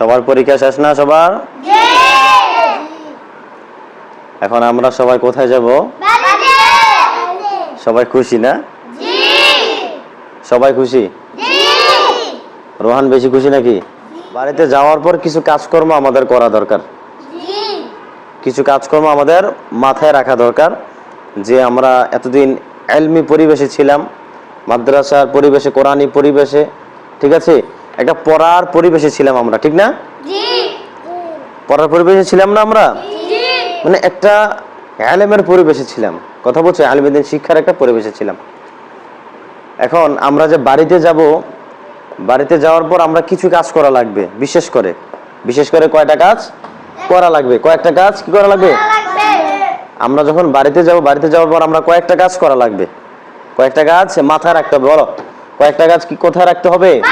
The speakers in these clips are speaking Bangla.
সবার পরীক্ষা শেষ না সবার? এখন আমরা সবাই কোথায় যাব? সবাই খুশি না? সবাই খুশি? রোহান বেশি খুশি নাকি? বাড়িতে যাওয়ার পর কিছু কাজকর্ম আমাদের করা দরকার। কিছু কাজকর্ম আমাদের মাথায় রাখা দরকার। যে আমরা এতদিন এলমি পরিবেশে ছিলাম মাদ্রাসার পরিবেশে কোরআনী পরিবেশে ঠিক আছে? একটা পড়ার পরিবেশে ছিলাম আমরা ঠিক না? পড়ার পরিবেশে ছিলাম না আমরা? মানে একটা আলেমের পরিবেশে ছিলাম। কথা বলছো আলেমের শিক্ষার একটা পরিবেশে ছিলাম। এখন আমরা যে বাড়িতে যাব বাড়িতে যাওয়ার পর আমরা কিছু কাজ করা লাগবে বিশেষ করে। বিশেষ করে কয়টা কাজ? করা লাগবে। কয়েকটা কাজ কি করা লাগবে? আমরা যখন বাড়িতে যাব বাড়িতে যাওয়ার পর আমরা কয়েকটা কাজ করা লাগবে। কয়েকটা কাজ মাথায় রাখতে হবে বলো। কয়েকটা কাজ কি কোথায় রাখতে হবে?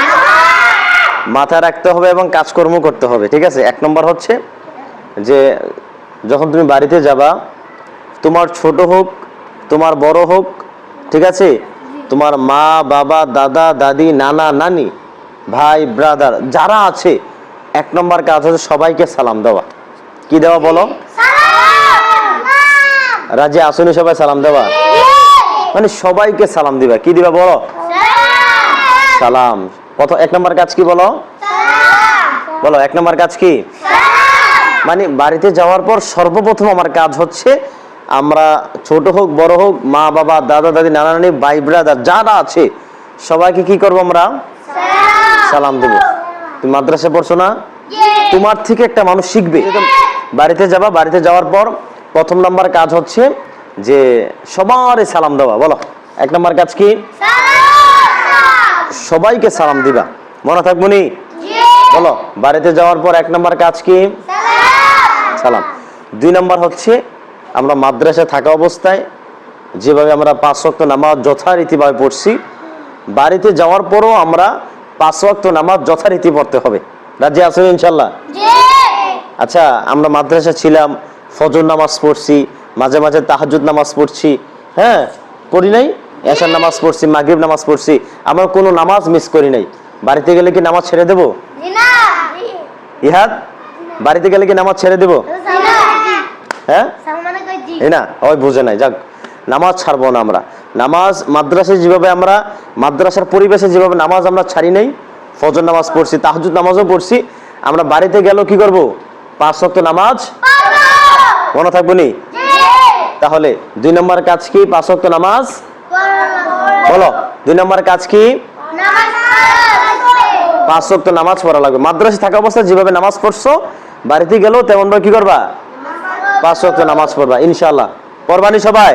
মাথায় রাখতে হবে এবং কাজকর্ম করতে হবে ঠিক আছে? এক নম্বর হচ্ছে যে যখন তুমি বাড়িতে যাবা তোমার ছোট হোক তোমার বড় হোক ঠিক আছে? তোমার মা বাবা দাদা দাদি নানা নানি ভাই ব্রাদার যারা আছে এক নম্বর কাজ হচ্ছে সবাইকে সালাম দেওয়া। কি দেওয়া বলো? রাজি আসুনি সবাই সালাম দেওয়া? মানে সবাইকে সালাম দিবা কি দিবা বলো? সালাম। প্রথম এক নম্বর কাজ কি বলো? বলো এক নম্বর কাজ কি? মানে বাড়িতে যাওয়ার পর সর্বপ্রথম আমার কাজ হচ্ছে আমরা ছোট হোক বড় হোক মা বাবা দাদা দাদি নানা নানি ভাই ব্রাদার যারা আছে সবাইকে কি করব আমরা? সালাম। দেব। তুমি মাদ্রাসা পড়ছো না? তোমার থেকে একটা মানুষ শিখবে। বাড়িতে যাবা বাড়িতে যাওয়ার পর প্রথম নাম্বার কাজ হচ্ছে যে সবারই সালাম দেওয়া। বলো এক নম্বর কাজ কি? সবাইকে সালাম দিবা। মনে থাকব নি? বলো বাড়িতে যাওয়ার পর এক নম্বর কাজ কি? সালাম। দুই নম্বর হচ্ছে আমরা মাদ্রাসায় থাকা অবস্থায় যেভাবে আমরা পাঁচ ওয়াক্ত নামাজ যথারীতিভাবে পড়ছি বাড়িতে যাওয়ার পরও আমরা পাঁচ ওয়াক্ত নামাজ যথারীতি পড়তে হবে। রাজি আছেন ইনশাল্লাহ? আচ্ছা আমরা মাদ্রাসা ছিলাম ফজর নামাজ পড়ছি মাঝে মাঝে তাহাজুদ নামাজ পড়ছি হ্যাঁ? পড়ি নাই? এশার নামাজ পড়ছি মাগরিব নামাজ পড়ছি আমরা কোনো নামাজ মিস করি নাই। বাড়িতে গেলে কি নামাজ ছেড়ে দেবো? ইহাদ? বাড়িতে গেলে কি নামাজ ছেড়ে দেবো? হ্যাঁ? না ওই বুঝে নাই যাক। নামাজ ছাড়বো না আমরা। নামাজ মাদ্রাসায় যেভাবে আমরা মাদ্রাসার পরিবেশে যেভাবে নামাজ আমরা ছাড়ি নাই ফজর নামাজ পড়ছি তাহাজুদ নামাজও পড়ছি আমরা বাড়িতে গেলেও কি করব? পাঁচ ওয়াক্ত নামাজ? মনে থাকব নি? তাহলে দুই নম্বর কাজ কি? পাঁচ ওয়াক্ত নামাজ? বলো দুই নম্বর কাজ কি? পাঁচ ওয়াক্ত নামাজ পড়া লাগবে। মাদ্রাসায় থাকা অবস্থায় যেভাবে নামাজ পড়ছো বাড়িতে গেলেও তেমন ভাবে কি করবা? পাঁচ ওয়াক্ত নামাজ পড়বা ইনশাআল্লাহ। পড়বানি সবাই?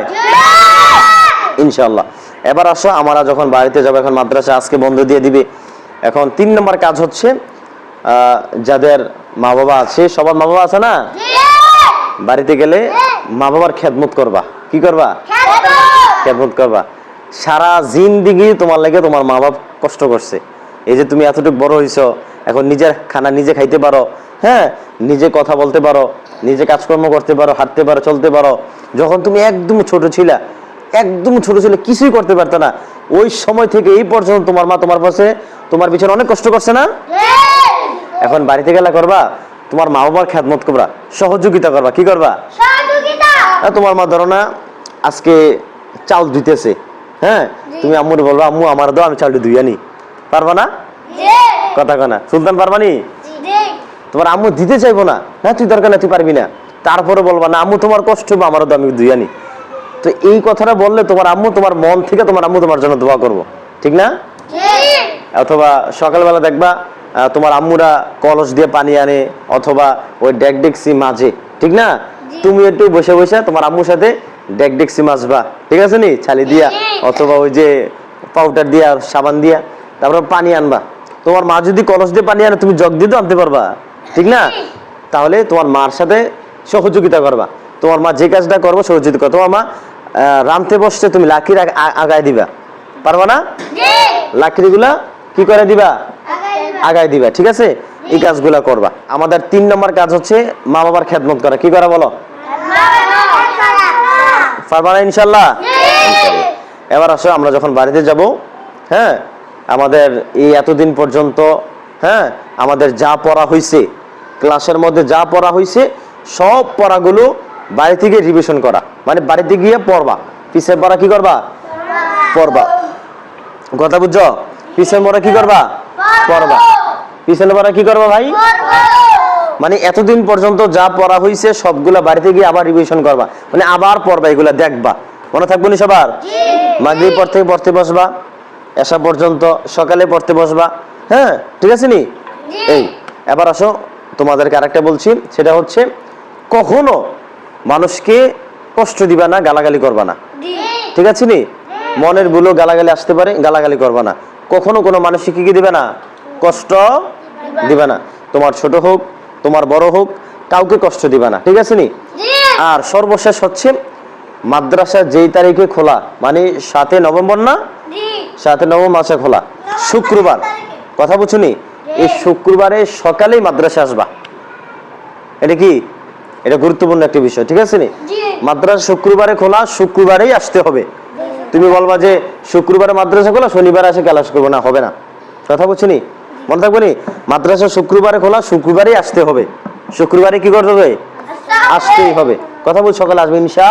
ইনশাআল্লাহ। এবার আসো আমরা যখন বাড়িতে যাব এখন মাদ্রাসা আজকে বন্ধ দিয়ে দিবে। এখন তিন নম্বর কাজ হচ্ছে আহ, যাদের মা বাবা আছে সবার মা বাবা আছে না? বাড়িতে গেলে মা বাবার খেদমত করবা। কি করবা? খেদমত করবা। সারা জিন্দিগি তোমার লাগে তোমার মা বাপ কষ্ট করছে। এই যে তুমি এতটুকু বড় হইছো এখন নিজের খানা নিজে খাইতে পারো হ্যাঁ? নিজে কথা বলতে পারো নিজে কাজকর্ম করতে পারো হাঁটতে পারো চলতে পারো। যখন তুমি একদম ছোট ছিলা একদম ছোট ছিল কিছুই করতে পারতো না। ওই সময় থেকে এই পর্যন্ত তোমার মা তোমার পাশে তোমার পিছনে অনেক কষ্ট করছে না? এখন বাড়িতে গেলা করবা তোমার মা বাবার খ্যাতমত করবা সহযোগিতা করবা কি করবা? তোমার মা ধরো না আজকে চাল ধুইতেছে হ্যাঁ? তুমি আম্মুর বলবা আম্মু আমার দাও আমি চালটা ধুই আনি পারবা না? কথা কানা সুলতান পারবা নি? তোমার আম্মু দিতে চাইব না। না তুই দরকার না তুই পারবি না। তারপরে বলবা না আম্মু তোমার কষ্ট হবে আমারও দাও আমি ধুই আনি তো এই কথাটা বললে তোমার আম্মু তোমার মন থেকে তোমার আম্মু তোমার জন্য দোয়া করব। ঠিক না? অথবা সকালবেলা দেখবা তোমার আম্মুরা কলস দিয়ে পানি আনে অথবা ওই ডেক ডেকসি মাঝে। ঠিক না? তুমি একটু বসে বসে তোমার আম্মুর সাথে ডেক ডেকসি মাছবা ঠিক আছে নি? ছালি দিয়া অথবা ওই যে পাউডার দিয়া সাবান দিয়া তারপর পানি আনবা। তোমার মা যদি কলস দিয়ে পানি আনে তুমি জগ দিয়ে তো আনতে পারবা। ঠিক না? তাহলে তোমার মার সাথে সহযোগিতা করবা। তোমার মা যে কাজটা করব সহযোগিতা করো তোমার মা আহ, রাঁধতে বসছে তুমি লাকির আগায় দিবা। পারবা না? লাকড়িগুলা কি করে দিবা? আগায় দিবা। ঠিক আছে? এই কাজগুলা করবা। আমাদের তিন নম্বর কাজ হচ্ছে মা বাবার খেদমত করা। কি করা বলো? পারবা না ইনশাল্লাহ। এবার আসো আমরা যখন বাড়িতে যাব হ্যাঁ আমাদের এই এতদিন পর্যন্ত হ্যাঁ আমাদের যা পড়া হয়েছে ক্লাসের মধ্যে যা পড়া হয়েছে সব পড়াগুলো বাড়ি থেকে রিভিশন করা। মানে বাড়িতে গিয়ে পড়বা। পিছের পড়া কি করবা? পড়বা। কথা বুঝছ? পিছের পড়া কি করবা? পড়বা। পিছনে পড়া কি করবা ভাই? মানে এতদিন পর্যন্ত যা পড়া হয়েছে সবগুলা বাড়িতে গিয়ে আবার রিভিশন করবা। মানে আবার পড়বা এগুলা দেখবা। মনে থাকব নি সবার? মাগরিব পর থেকে পড়তে বসবা এসা পর্যন্ত সকালে পড়তে বসবা হ্যাঁ? ঠিক আছে নি? এই এবার আসো তোমাদেরকে আরেকটা বলছি সেটা হচ্ছে কখনো মানুষকে কষ্ট দিবা না গালাগালি করবা না। ঠিক আছে নি? মনের ভুলো গালাগালি আসতে পারে গালাগালি করবা না। কখনো কোনো মানুষকে কি কি দিবে না? কষ্ট দিবে না। তোমার ছোট হোক তোমার বড় হোক কাউকে কষ্ট দিবে না। ঠিক আছে নি? আর সর্বশেষ হচ্ছে মাদ্রাসা যেই তারিখে খোলা মানে সাতে নভেম্বর না? সাতে নভেম্বর মাসে খোলা। শুক্রবার। কথা বুঝুনি এই শুক্রবারে সকালেই মাদ্রাসা আসবা। এটা কি? এটা গুরুত্বপূর্ণ একটা বিষয় ঠিক আছে নি? মাদ্রাসা শুক্রবারে খোলা শুক্রবারেই আসতে হবে। তুমি বলবা যে শুক্রবারে মাদ্রাসা খোলা শনিবার আসে ক্লাস করব না হবে না। কথা বলছি নি? মনে থাকবে নি? মাদ্রাসা শুক্রবারে খোলা শুক্রবারে আসতে হবে। শুক্রবারে কি করতে হবে? আসতেই হবে। কথা বল সকালে আসবে ইনশা।